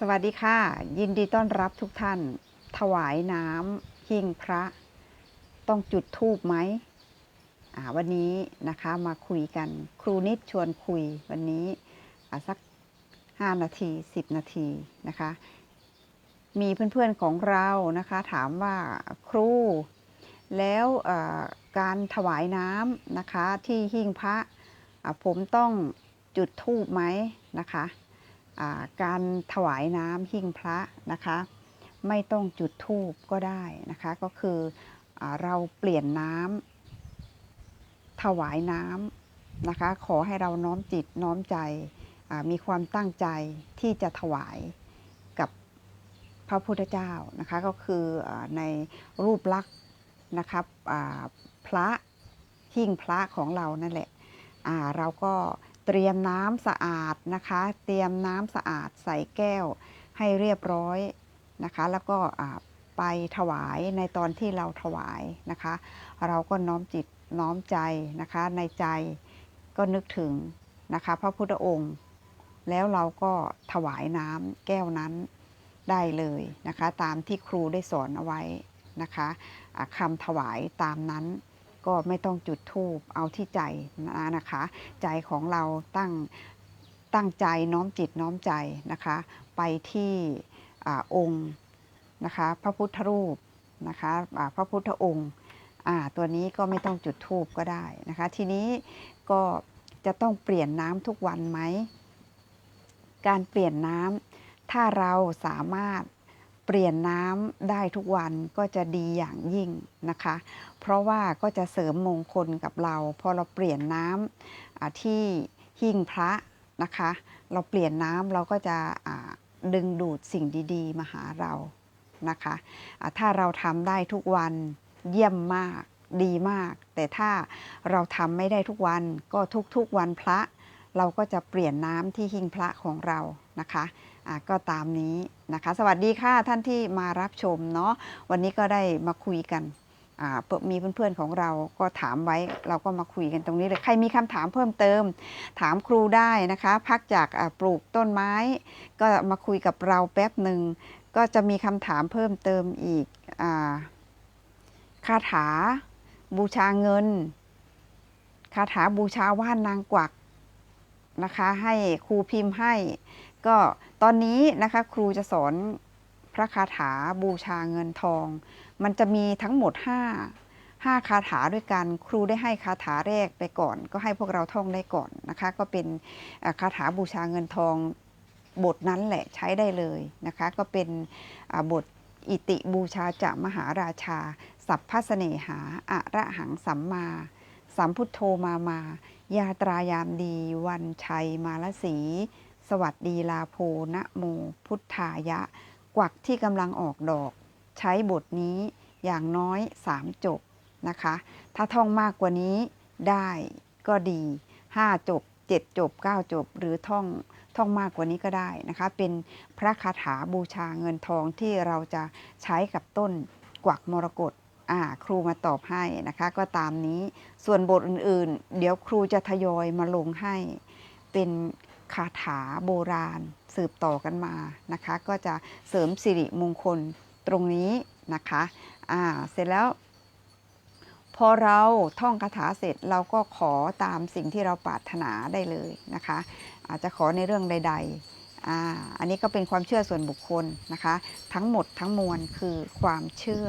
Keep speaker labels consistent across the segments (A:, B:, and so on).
A: สวัสดีค่ะ ยินดีต้อนรับทุกท่าน ถวายน้ำหิ้งพระ ต้องจุดธูปไหมวันนี้นะคะมาคุยกันครูนิดชวนคุยวันนี้สัก 5 นาที 10 นาทีนะคะ มีเพื่อนๆของเรานะคะถามว่าครูแล้วการถวายน้ำนะคะที่หิ้งพระผมต้องจุดธูปไหมนะคะ การถวายน้ำหิ้งพระนะคะ ไม่ต้องจุดธูปก็ได้นะคะ ก็คืออเราเปลี่ยนน้ำถวายน้ำนะคะ ขอให้เราน้อมจิตน้อมใจมีความตั้งใจที่จะถวายกับพระพุทธเจ้านะคะ ก็คืออในรูปลักษณ์นะครับพระหิ้งพระของเรานั่นแหละเราก็ เตรียมน้ำสะอาดนะคะ เตรียมน้ำสะอาดใส่แก้วให้เรียบร้อยนะคะ แล้วก็ไปถวายในตอนที่เราถวายนะคะ เราก็น้อมจิตน้อมใจนะคะ ในใจก็นึกถึงนะคะ พระพุทธองค์ แล้วเราก็ถวายน้ำแก้วนั้นได้เลยนะคะ ตามที่ครูได้สอนเอาไว้นะคะคำถวายตามนั้น ก็ไม่ต้องจุดธูปเอาที่ใจนะคะ ใจของเราตั้งตั้งใจน้อมจิตน้อมใจนะคะ ไปที่อองค์นะคะพระพุทธรูปนะคะพระพุทธองค์ตัวนี้ก็ไม่ต้องจุดธูปก็ได้นะคะ ทีนี้ก็จะต้องเปลี่ยนน้ำทุกวันไหม การเปลี่ยนน้ำถ้าเราสามารถ เปลี่ยนน้ำได้ทุกวันก็จะดีอย่างยิ่งนะคะ เพราะว่าก็จะเสริมมงคลกับเราพอเราเปลี่ยนน้ำที่หิ้งพระนะคะ เราเปลี่ยนน้ำเราก็จะดึงดูดสิ่งดีๆ มาหาเรานะคะอ่าถ้าเราทำได้ทุกวันเยี่ยมมากดีมาก แต่ถ้าเราทำไม่ได้ทุกวันก็ทุกๆวันพระ เราก็จะเปลี่ยนน้ำที่หิ้งพระของเรานะคะ ก็ตามนี้นะคะ สวัสดีค่ะท่านที่มารับชมเนาะวันนี้ก็ได้มาคุยกันอ่าเปิดมีเพื่อนๆของเราก็ถามไว้เราก็มาคุยกันตรงนี้เลยใครมีคำถามเพิ่มเติม ถามครูได้นะคะ พักจากปลูกต้นไม้ ก็มาคุยกับเราแป๊บหนึ่งก็จะมีคำถามเพิ่มเติมอีกอคาถา บูชาเงิน คาถาบูชาว่านนางกวักนะคะ ให้ครูพิมพ์ให้ ก็ตอนนี้นะคะครูจะสอนพระคาถาบูชาเงินทอง มันจะมีทั้งหมด 5 5 คาถาด้วยกัน ครูได้ให้คาถาแรกไปก่อน ก็ให้พวกเราท่องได้ก่อนนะคะ ก็เป็นคาถาบูชาเงินทองบทนั้นแหละใช้ได้เลยนะคะ ก็เป็นบทอิติบูชาจะมหาราชา สัพพะเสนหาอะระหังสัมมา สัมพุทโธมามา ยาตรายามดี วันชัยมาลสี สวัสดีลาโพนะโมพุทธายะ กวักที่กำลังออกดอก ใช้บทนี้อย่างน้อย3จบนะคะ ถ้าท่องมากกว่านี้ได้ก็ดี5จบ7จบ9จบ หรือท่องท่องมากกว่านี้ก็ได้นะคะ เป็นพระคาถาบูชาเงินทองที่เราจะใช้กับต้นกวักมรกตอ่าครูมาตอบให้นะคะ ก็ตามนี้ส่วนบทอื่นๆ เดี๋ยวครูจะทยอยมาลงให้เป็น คาถาโบราณ สืบต่อกันมานะคะ ก็จะเสริมสิริมงคลตรงนี้นะคะอ่าเสร็จแล้ว พอเราท่องคาถาเสร็จเราก็ขอตามสิ่งที่เราปรารถนาได้เลยนะคะ อาจจะขอในเรื่องใด ๆอ่าอันนี้ก็เป็นความเชื่อส่วนบุคคลนะคะ ทั้งหมดทั้งมวลคือความเชื่อ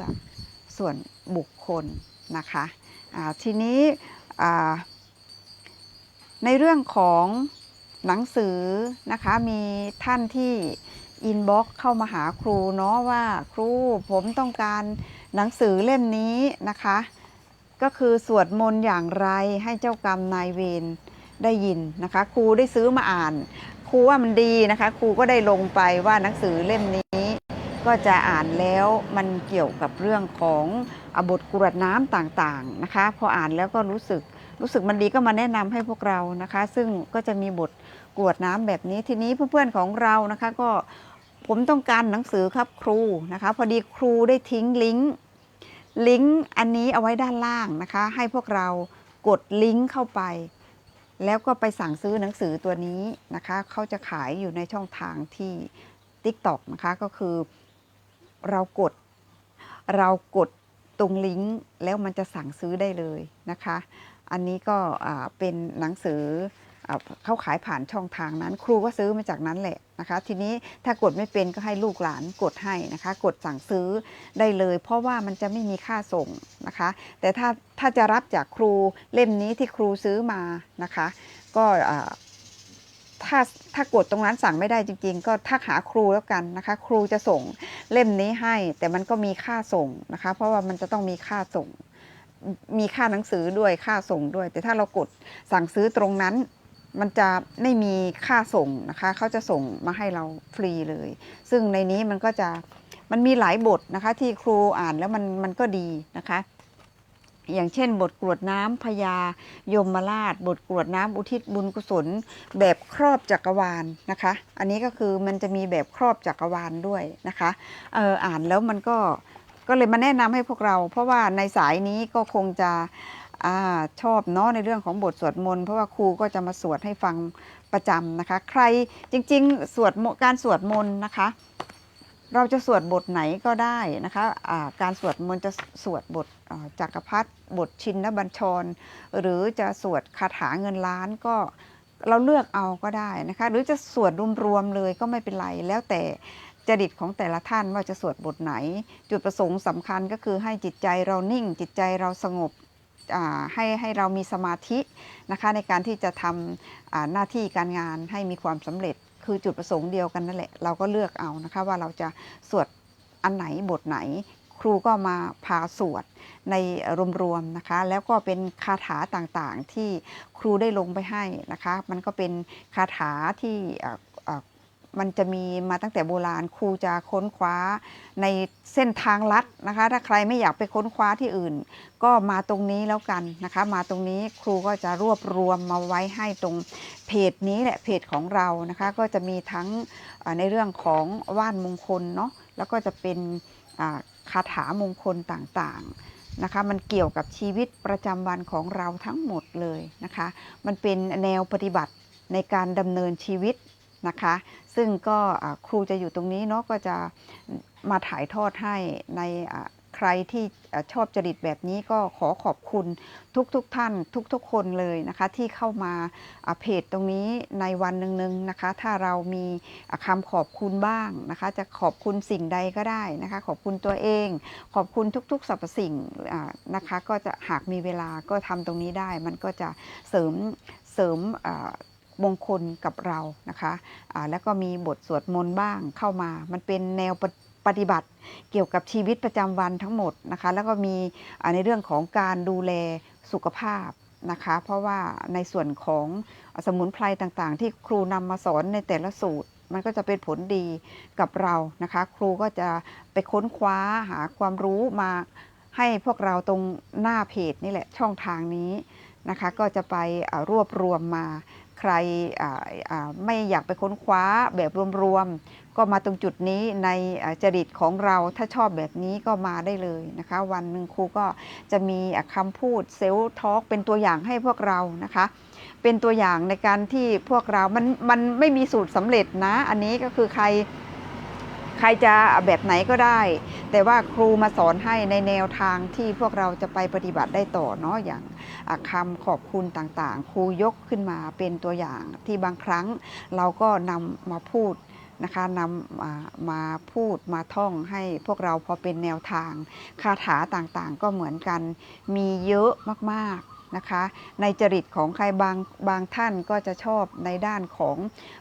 A: ส่วนบุคคลนะคะทีนี้ในเรื่องของ หนังสือนะคะมีท่านที่อินบ็อกเข้ามาหาครูเนาะว่าครูผมต้องการหนังสือเล่มนี้นะคะ ก็คือสวดมนต์อย่างไรให้เจ้ากรรมนายเวรได้ยินนะคะ ครูได้ซื้อมาอ่าน ครูว่ามันดีนะคะ ครูก็ได้ลงไปว่าหนังสือเล่มนี้ ก็จะอ่านแล้วมันเกี่ยวกับเรื่องของอบทกรวดน้ำต่างๆนะคะ พออ่านแล้วก็รู้สึกรู้สึกมันดีก็มาแนะนำให้พวกเรานะคะ ซึ่งก็จะมีบท กรวดน้ำแบบนี้ทีนี้เพื่อนๆของเรานะคะก็ผมต้องการหนังสือครับครูนะคะ พอดีครูได้ทิ้งลิงก์ลิงก์อันนี้เอาไว้ด้านล่างนะคะ ให้พวกเรากดลิงก์เข้าไป แล้วก็ไปสั่งซื้อหนังสือตัวนี้นะคะเขาจะขายอยู่ในช่องทางที่ TikTok นะคะก็คือเรากดเรากดตรงลิงก์แล้วมันจะสั่งซื้อได้เลยนะคะ อันนี้ก็เป็นหนังสือ เขาขายผ่านช่องทางนั้น ครูก็ซื้อมาจากนั้นแหละนะคะ ทีนี้ถ้ากดไม่เป็นก็ให้ลูกหลานกดให้นะคะ กดสั่งซื้อได้เลย เพราะว่ามันจะไม่มีค่าส่งนะคะ แต่ถ้าถ้าจะรับจากครูเล่มนี้ที่ครูซื้อมานะคะ ก็ถ้าถ้ากดตรงนั้นสั่งไม่ได้จริง ๆ ก็ทักหาครูแล้วกันนะคะ ครูจะส่งเล่มนี้ให้ แต่มันก็มีค่าส่งนะคะ เพราะว่ามันจะต้องมีค่าส่งมีค่าหนังสือด้วยค่าส่งด้วย แต่ถ้าเรากดสั่งซื้อตรงนั้น มันจะไม่มีค่าส่งนะคะเขาจะส่งมาให้เราฟรีเลย ซึ่งในนี้มันก็จะมันมีหลายบทนะคะที่ครูอ่านแล้วมันมันก็ดีนะคะ อย่างเช่น บทกรวดน้ำพญายมราช บทกรวดน้ำอุทิศบุญกุศล แบบครอบจักรวาลนะคะ อันนี้ก็คือมันจะมีแบบครอบจักรวาลด้วยนะคะเอออ่านแล้วมันก็ก็เลยมาแนะนำให้พวกเรา เพราะว่าในสายนี้ก็คงจะ อชอบเนาะในเรื่องของบทสวดมนต์เพราะว่าครูก็จะมาสวดให้ฟังประจำนะคะ ใครจริงๆสวดการสวดมนต์นะคะ เราจะสวดบทไหนก็ได้นะคะะการสวดมนต์จะสวดบทจักรพรรดิบทชินบัญชร หรือจะสวดคาถาเงินล้านก็เราเลือกเอาก็ได้นะคะ หรือจะสวดรวมๆเลยก็ไม่เป็นไรแล้วแต่จริตของแต่ละท่านว่าจะสวดบทไหน จุดประสงค์สำคัญก็คือให้จิตใจเรานิ่งจิตใจเราสงบ ให้ให้เรามีสมาธินะคะในการที่จะทำหน้าที่การงานให้มีความสำเร็จคือจุดประสงค์เดียวกันนั่นแหละ เราก็เลือกเอานะคะว่าเราจะสวดอันไหนบทไหน ครูก็มาพาสวดในรวมๆนะคะ แล้วก็เป็นคาถาต่างๆที่ครูได้ลงไปให้นะคะ มันก็เป็นคาถาที่ มันจะมีมาตั้งแต่โบราณครูจะค้นคว้าในเส้นทางลัดนะคะ ถ้าใครไม่อยากไปค้นคว้าที่อื่น ก็มาตรงนี้แล้วกันนะคะ มาตรงนี้ครูก็จะรวบรวมมาไว้ให้ตรงเพจนี้แหละเพจของเรานะคะ ก็จะมีทั้งในเรื่องของว่านมงคลเนาะแล้วก็จะเป็นคาถามงคลต่างๆนะคะ มันเกี่ยวกับชีวิตประจำวันของเราทั้งหมดเลยนะคะ มันเป็นแนวปฏิบัติในการดำเนินชีวิต นะคะ ซึ่งก็ครูจะอยู่ตรงนี้เนาะก็จะมาถ่ายทอดให้ในใครที่ชอบจริตแบบนี้ก็ขอขอบคุณทุกๆทท่าน ทุกๆคนเลยนะคะ ที่เข้ามาเพจตรงนี้ในวันหนึ่งๆนะคะ ถ้าเรามีอ่าคำขอบคุณบ้างนะคะ จะขอบคุณสิ่งใดก็ได้นะคะ ขอบคุณตัวเอง ขอบคุณทุกๆสรรพสิ่งนะคะ ก็จะหากมีเวลาก็ทำตรงนี้ได้ มันก็จะเสริมเสริมอ่า มงคลกับเรานะคะอ่าแล้วก็มีบทสวดมนต์บ้างเข้ามา มันเป็นแนวปฏิปฏิบัติเกี่ยวกับชีวิตประจำวันทั้งหมดนะคะ แล้วก็มีในเรื่องของการดูแลสุขภาพนะคะ เพราะว่าในส่วนของสมุนไพรต่างๆ ที่ครูนำมาสอนในแต่ละสูตรมันก็จะเป็นผลดีกับเรานะคะ ครูก็จะไปค้นคว้าหาความรู้มาให้พวกเราตรงหน้าเพจนี่แหละช่องทางนี้นะคะ ก็จะไปรวบรวมมา ใครไม่อยากไปค้นคว้าแบบรวมๆ ก็มาตรงจุดนี้ในจริตของเราถ้าชอบแบบนี้ก็มาได้เลยนะคะ วันหนึ่งครูก็จะมีะคำพูดเซลล์ทอล์กเป็นตัวอย่างให้พวกเรานะคะ เป็นตัวอย่างในการที่พวกเรา มันมันไม่มีสูตรสำเร็จนะ อันนี้ก็คือใคร ใครจะแบบไหนก็ได้ แต่ว่าครูมาสอนให้ในแนวทางที่พวกเราจะไปปฏิบัติได้ต่อเนาะอย่างคำขอบคุณต่างๆ ครูยกขึ้นมาเป็นตัวอย่างที่บางครั้งเราก็นำมาพูดนะคะนำมามาพูดมาท่องให้พวกเราพอเป็นแนวทาง คาถาต่างๆ ก็เหมือนกันมีเยอะมากๆ นะคะ ในจริตของใครบางบางท่านก็จะชอบในด้านของ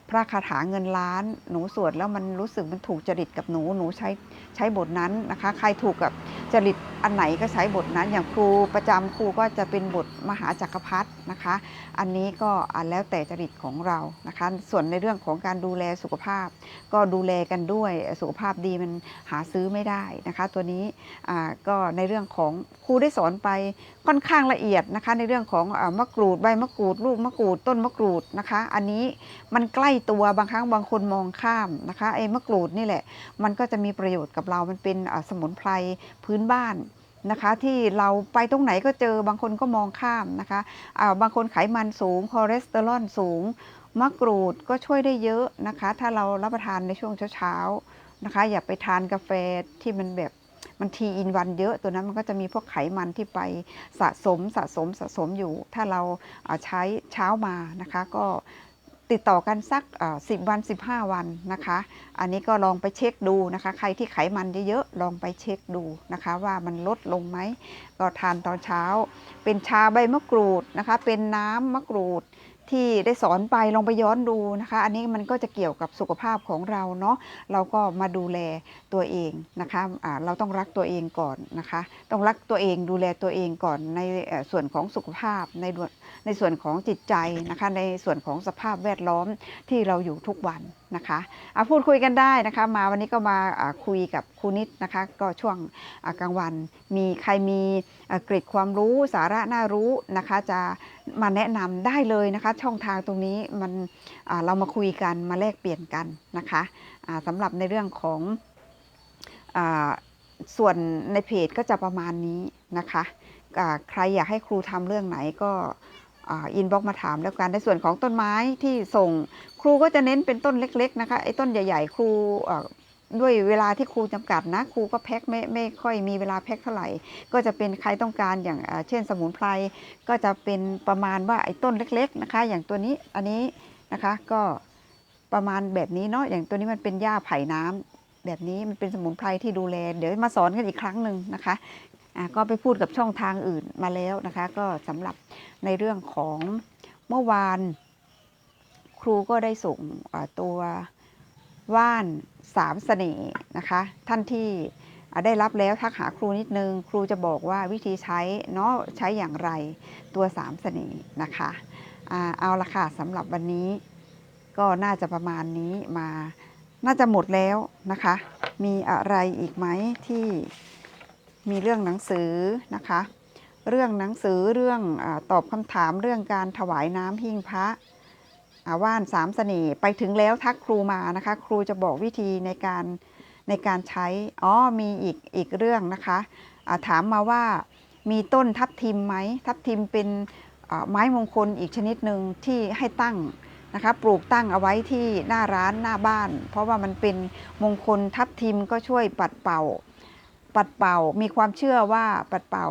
A: พระคาถาเงินล้าน หนูสวดแล้วมันรู้สึกมันถูกจริตกับหนูหนูใช้ใช้บทนั้นนะคะ ใครถูกกับจริตอันไหนก็ใช้บทนั้น อย่างครูประจำครูก็จะเป็นบทมหาจักรพรรดินะคะ อันนี้ก็อะแล้วแต่จริตของเรานะคะ ส่วนในเรื่องของการดูแลสุขภาพ ก็ดูแลกันด้วยสุขภาพดีมันหาซื้อไม่ได้นะคะ ตัวนี้ก็ในเรื่องของครูได้สอนไปค่อนข้างละเอียดนะคะในเรื่องของอมะกรูดใบมะกรูด ลูกมะกรูดต้นมะกรูดนะคะ อันนี้มันใกล้ตัวบางครั้งบางคนมองข้ามนะคะไอ้มะกรูดนี่แหละ มันก็จะมีประโยชน์กับเรามันเป็นสมุนไพรพื้นบ้านนะคะที่เราไปตรงไหนก็เจอบางคนก็มองข้ามนะคะอ่าบางคนไขมันสูงคอเลสเตอรอลสูงมะกรูดก็ช่วยได้เยอะนะคะ ถ้าเรารับประทานในช่วงเช้าๆนะคะ อย่าไปทานกาแฟที่มันแบบ มันทีอินวันเยอะตัวนั้นมันก็จะมีพวกไขมันที่ไปสะสมสะสมสะสมอยู่ ถ้าเราใช้เช้ามานะคะก็ติดต่อกันสักสิบวัน 15 วันนะคะ อันนี้ก็ลองไปเช็คดูนะคะ ใครที่ไขมันเยอะๆลองไปเช็คดูนะคะ ว่ามันลดลงไหมก็ทานตอนเช้า เป็นชาใบมะกรูดนะคะ เป็นน้ำมะกรูด ที่ได้สอนไปลองไปย้อนดูนะคะ อันนี้มันก็จะเกี่ยวกับสุขภาพของเราเนาะเราก็มาดูแลตัวเองนะคะะเราต้องรักตัวเองก่อนนะคะ ต้องรักตัวเองดูแลตัวเองก่อนในส่วนของสุขภาพในในส่วนของจิตใจนะคะ ในส่วนของสภาพแวดล้อมที่เราอยู่ทุกวันนะคะอะพูดคุยกันได้นะคะ มาวันนี้ก็มาคุยกับครูนิดนะคะ ก็ช่วงกลางวัน มีใครมีเกร็ดความรู้สาระน่ารู้นะคะ จะมาแนะนำได้เลยนะคะ ช่องทางตรงนี้มันเรามาคุยกันมาแลกเปลี่ยนกันนะคะะสำหรับในเรื่องของอส่วนในเพจก็จะประมาณนี้นะคะ ใครอยากให้ครูทำเรื่องไหนก็ อินบ็อกมาถามแล้วกันในส่วนของต้นไม้ที่ส่งครูก็จะเน้นเป็นต้นเล็ก ๆ นะคะไอ้ต้นใหญ่ ๆ ครูอ่อด้วยเวลาที่ครูจำกัดนะ ครูก็แพ็คไม่ไม่ค่อยมีเวลาแพ็คเท่าไหร่ ก็จะเป็นใครต้องการอย่างอ่าเช่นสมุนไพรก็จะเป็นประมาณว่าไอ้ต้นเล็ก ๆ นะคะ อย่างตัวนี้อันนี้นะคะก็ประมาณแบบนี้เนาะอย่างตัวนี้มันเป็นหญ้าไผ่น้ำแบบนี้มันเป็นสมุนไพรที่ดูแล เดี๋ยวมาสอนกันอีกครั้งหนึ่งนะคะ ก็ไปพูดกับช่องทางอื่นมาแล้วนะคะ ก็สำหรับในเรื่องของเมื่อวานครูก็ได้ส่งตัวว่านสามเสน่ห์นะคะ ท่านที่ได้รับแล้วทักหาครูนิดนึง ครูจะบอกว่าวิธีใช้เนาะใช้อย่างไรตัวสามเสน่ห์นะคะเอาละค่ะสำหรับวันนี้ก็น่าจะประมาณนี้มาน่าจะหมดแล้วนะคะ มีอะไรอีกไหมที่ มีเรื่องหนังสือนะคะ เรื่องหนังสือเรื่องอตอบคำถามเรื่องการถวายน้ำหิ้งพระอาว่านสามเสน่ห์ไปถึงแล้วทักครูมานะคะ ครูจะบอกวิธีในการในการใช้อ๋อมีอีกอีกเรื่องนะคะาถามมาว่ามีต้นทับทิมไหมทับทิมเป็นไม้มงคลอีกชนิดหนึ่งที่ให้ตั้งนะคะปลูกตั้งเอาไว้ที่หน้าร้านหน้าบ้าน เพราะว่ามันเป็นมงคลทับทิมก็ช่วยปัดเป่า ปัดเป่ามีความเชื่อว่าปัดเป่า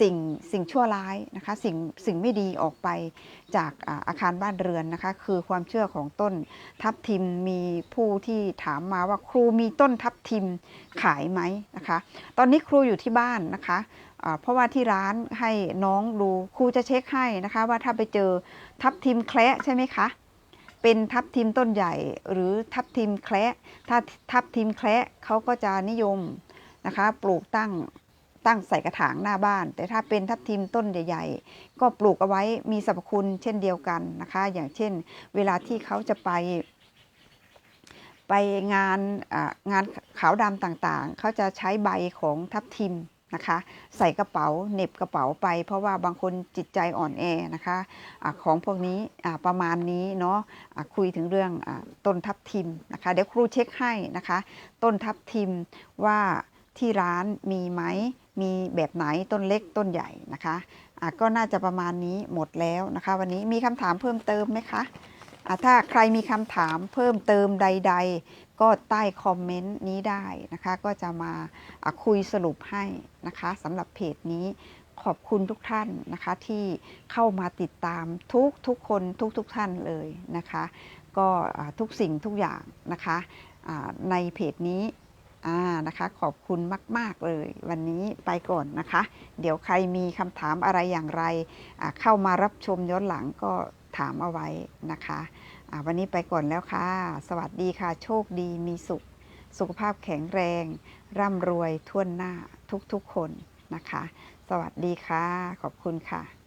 A: สิ่งสิ่งชั่วร้ายนะคะสิ่งสิ่งไม่ดีออกไปจากอาอาคารบ้านเรือนนะคะคือความเชื่อของต้นทับทิมมีผู้ที่ถามมาว่าครูมีต้นทับทิมขายไหมนะคะตอนนี้ครูอยู่ที่บ้านนะคะเพราะว่าที่ร้านให้น้องดูครูจะเช็คให้นะคะว่าถ้าไปเจอทับทิมแคระใช่ไหมคะเป็นทับทิมต้นใหญ่หรือทับทิมแคระถ้าทับทิมแคระเขาก็จะนิยม นะคะ ปลูกตั้งตั้งใส่กระถางหน้าบ้าน แต่ถ้าเป็นทับทิมต้นใหญ่ ๆ ก็ปลูกเอาไว้มีสรรพคุณเช่นเดียวกันนะคะ อย่างเช่น เวลาที่เขาจะไป ไปงานงานขาวดำต่างๆ เขาจะใช้ใบของทับทิมนะคะใส่กระเป๋าเน็บกระเป๋าไป เพราะว่าบางคนจิตใจอ่อนแอนะคะอาของพวกนี้ประมาณนี้เนาะอ่าคุยถึงเรื่องอต้นทับทิมนะคะเดี๋ยวครูเช็คให้นะคะ ต้นทับทิมว่า ที่ร้านมีไหม มีแบบไหนต้นเล็กต้นใหญ่นะคะะก็น่าจะประมาณนี้หมดแล้วนะคะ วันนี้มีคำถามเพิ่มเติมไหมคะะถ้าใครมีคำถามเพิ่มเติมใด ๆ ก็ใต้คอมเมนต์นี้ได้นะคะ ก็จะมาะคุยสรุปให้นะคะสำหรับเพจนี้ขอบคุณทุกท่านนะคะที่เข้ามาติดตามทุกทุกคนทุกทุกท่านเลยนะคะ ก็ทุกสิ่งทุกอย่างนะคะในเพจนี้ อ่านะคะขอบคุณมาก ๆ เลย วันนี้ไปก่อนนะคะ เดี๋ยวใครมีคำถามอะไรอย่างไร เข้ามารับชมย้อนหลังก็ถามเอาไว้นะคะวันนี้ไปก่อนแล้วค่ะ สวัสดีค่ะ โชคดีมีสุข สุขภาพแข็งแรง ร่ำรวยทั่วหน้าทุก ๆ คนนะคะ สวัสดีค่ะ ขอบคุณค่ะ